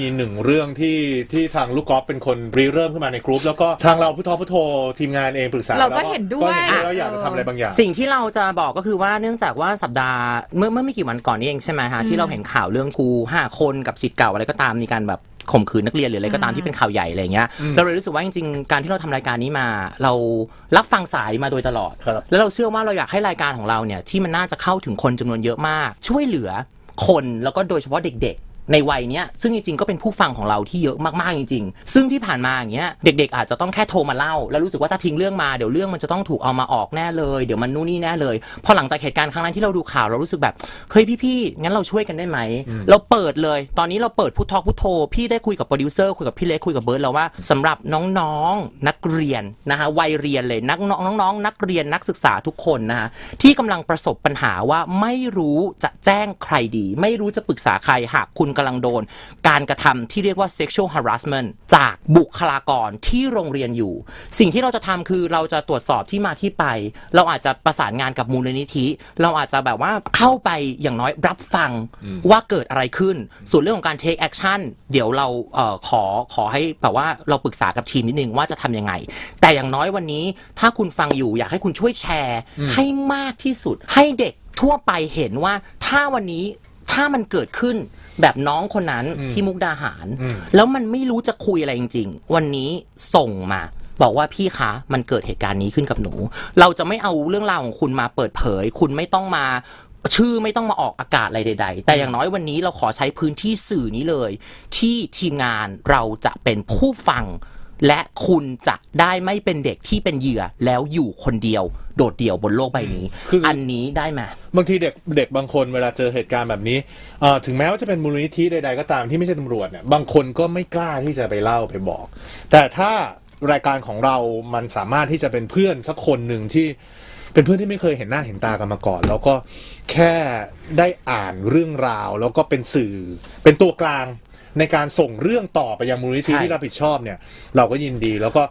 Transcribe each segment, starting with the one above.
มีหนึ่งเรื่องที่ที่ทางลูกกอล์ฟเป็นคนริเริ่มขึ้นมาในกรุ๊ปแล้วก็ทางเราพุทธพุทโธทีมงานเองปรึกษาเราก็แล้เห็นด้วย ก็เห็นด้วยแล้วอยากจะทำอะไรบางอย่าง สิ่งที่เราจะบอกก็คือว่าเนื่องจากว่าสัปดาห์เมื่อเมื่อไม่กี่วันก่อนนี้เองใช่ไหมฮะที่เราเห็นข่าวเรื่องครูห้าคนกับสิทธิ์เก่าอะไรก็ตามมีการแบบข่มขืนนักเรียนหรืออะไรก็ตามที่เป็นข่าวใหญ่อะไรเงี้ยเราเลยรู้สึกว่าจริงๆการที่เราทำรายการนี้มา เรารับฟังสายมาโดยตลอด ครับ แล้วเราเชื่อว่าเราอยากให้รายการของเราเนี่ยที่มันน่าจะเข้าถึงคนจำนวนเยอะมาก ช่วยเหลือคนแล้วก็โดยเฉพาะเด็กๆ ในวัยเนี้ยซึ่งจริงๆก็เป็นผู้ฟังของเราที่เยอะมากๆจริง ๆ ซึ่งที่ผ่านมาอย่างเงี้ยเด็ก ๆ อาจจะต้องแค่โทรมาเล่า แล้วรู้สึกว่าถ้าทิ้งเรื่องมาเดี๋ยวเรื่องมันจะต้องถูกเอามาออกแน่เลยเดี๋ยวมันนู่นนี่แน่เลย พอหลังจากเหตุการณ์ครั้งนั้นที่เราดูข่าวเรารู้สึกแบบเฮ้ยพี่ๆงั้นเราช่วยกันได้ไหมเราเปิดเลย ตอนนี้เราเปิดพุททอกพุทโธพี่ได้คุยกับโปรดิวเซอร์คุยกับพี่เล็กคุยกับเบิร์ดแล้วว่าสำหรับน้องๆนักเรียนนะคะวัยเรียนเลยนักน้องน้องๆนักเรียนนักศึกษาทุกคนนะคะที่กำลังประสบปัญหาว่าไม่รู้จะแจ้งใครดี ไม่รู้จะปรึกษาใครหากคุณกำลังโดน การกระทำที่เรียกว่า sexual harassment จากบุคลากรที่โรงเรียนอยู่ สิ่งที่เราจะทำคือเราจะตรวจสอบที่มาที่ไป เราอาจจะประสานงานกับมูลนิธิ เราอาจจะแบบว่าเข้าไปอย่างน้อยรับฟังว่าเกิดอะไรขึ้น ส่วนเรื่องของการ take action เดี๋ยวเราเอ่อขอขอให้แบบว่าเราปรึกษากับทีมนิดนึงว่าจะทำยังไง แต่อย่างน้อยวันนี้ถ้าคุณฟังอยู่อยากให้คุณช่วยแชร์ ให้มากที่สุดให้เด็กทั่วไปเห็นว่าถ้าวันนี้ ถ้ามันเกิดขึ้นแบบน้องคนนั้นที่มุกดาหาร แล้วมันไม่รู้จะคุยอะไรจริง ๆ วันนี้ส่งมา บอกว่าพี่คะมันเกิดเหตุการณ์นี้ขึ้นกับหนู เราจะไม่เอาเรื่องราวของคุณมาเปิดเผย คุณไม่ต้องมาชื่อไม่ต้องมาออกอากาศอะไรใด ๆ แต่อย่างน้อยวันนี้เราขอใช้พื้นที่สื่อนี้เลย ที่ทีมงานเราจะเป็นผู้ฟัง และคุณจะได้ไม่เป็นเด็กที่เป็นเหยื่อแล้วอยู่คนเดียว โดดเดี่ยวบนโลกใบนี้ คืออั อันนี้ได้ไหมบางทีเด็กเด็กบางคนเวลาเจอเหตุการณ์แบบนี้เอ่อถึงแม้ว่าจะเป็นมูลนิธิใดๆก็ตามที่ไม่ใช่ตำรวจเนี่ยบางคนก็ไม่กล้าที่จะไปเล่าไปบอก แต่ถ้ารายการของเรามันสามารถที่จะเป็นเพื่อนสักคนหนึ่งที่เป็นเพื่อนที่ไม่เคยเห็นหน้าเห็นตากันมาก่อน แล้วก็แค่ได้อ่านเรื่องราว แล้วก็เป็นสื่อเป็นตัวกลาง ในการส่งเรื่องต่อไปยังมูลนิธิใช่ ที่รับผิดชอบเนี่ย เราก็ยินดีแล้วก็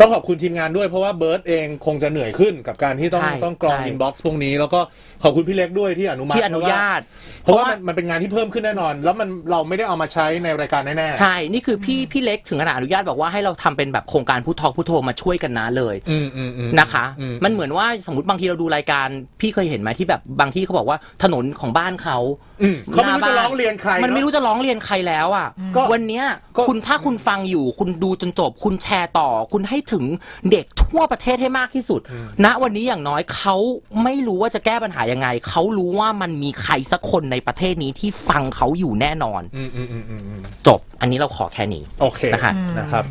ต้องขอบคุณทีมงานด้วยเพราะว่าเบิร์ตเองคงจะเหนื่อยขึ้นกับการที่ต้องใช่ต้องกรองใช่ อินบ็อกซ์พวกนี้ แล้วก็ขอบคุณพี่เล็กด้วยที่อนุมัติที่อนุญาต เพราะว่ามันมันเป็นงานที่เพิ่มขึ้นแน่นอน แล้วมันเราไม่ได้เอามาใช้ในรายการแน่ๆ ใช่ นี่คือพี่พี่เล็กถึงขนาดอนุญาตบอกว่าให้เราทำเป็นแบบโครงการพูดทอกพูดโทรมาช่วยกันนะเลยอืมอืมอืม นะคะ อืม มันเหมือนว่าสมมติบางทีเราดูรายการ พี่เคยเห็นไหมที่แบบบางที่เขาบอกว่าถนนของบ้านเขาอืมเขาไม่รู้หจะบ้ร้องเรียนใครมันไม่เนอะรู้จะร้องเรียนใครแล้วอะก็วันเนี้ยก็คุณถ้าคุณฟังอยู่ คุณดูจนจบ คุณแชร์ต่อ คุณให้ถึงเด็กทั่วประเทศให้มากที่สุด ณวันนี้อย่างน้อยเขาไม่รู้ว่าจะแก้ปัญหายังไง เขารู้ว่ามันมีใครสักคนในประเทศนี้ที่ฟังเขาอยู่แน่นอนอืมอืมอืมอืมอืมจบอันนี้เราขอแค่นี้โอเคนะคะนะครับ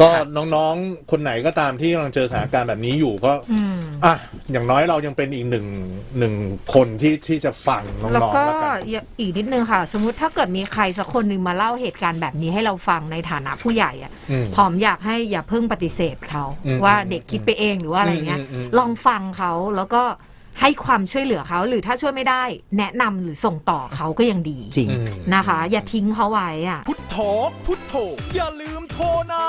ก็น้องๆ คนไหนก็ตามที่กำลังเจอสถานการณ์แบบนี้อยู่ก็อะอย่างน้อยเรายังเป็นอีกหนึ่งหนึ่งคนที่ที่จะฟังน้องๆแล้วก็แล้วกันอีกนิดนึงค่ะ สมมุติถ้าเกิดมีใครสักคนหนึ่งมาเล่าเหตุการณ์แบบนี้ให้เราฟังในฐานะผู้ใหญ่อะอืมหอมอยากให้อย่าเพิ่งปฏิเสธเขาอืมว่าเด็กคิดไปเองหรือว่าอะไรเงี้ยอืมอืมอืมลองฟังเขาแล้วก็ให้ความช่วยเหลือเขาหรือถ้าช่วยไม่ได้ แนะนำหรือส่งต่อเขาก็ยังดีจริงอืมนะคะ อย่าทิ้งเขาไว้อะพุ ทอพุทโธอย่าลืมโทรนะ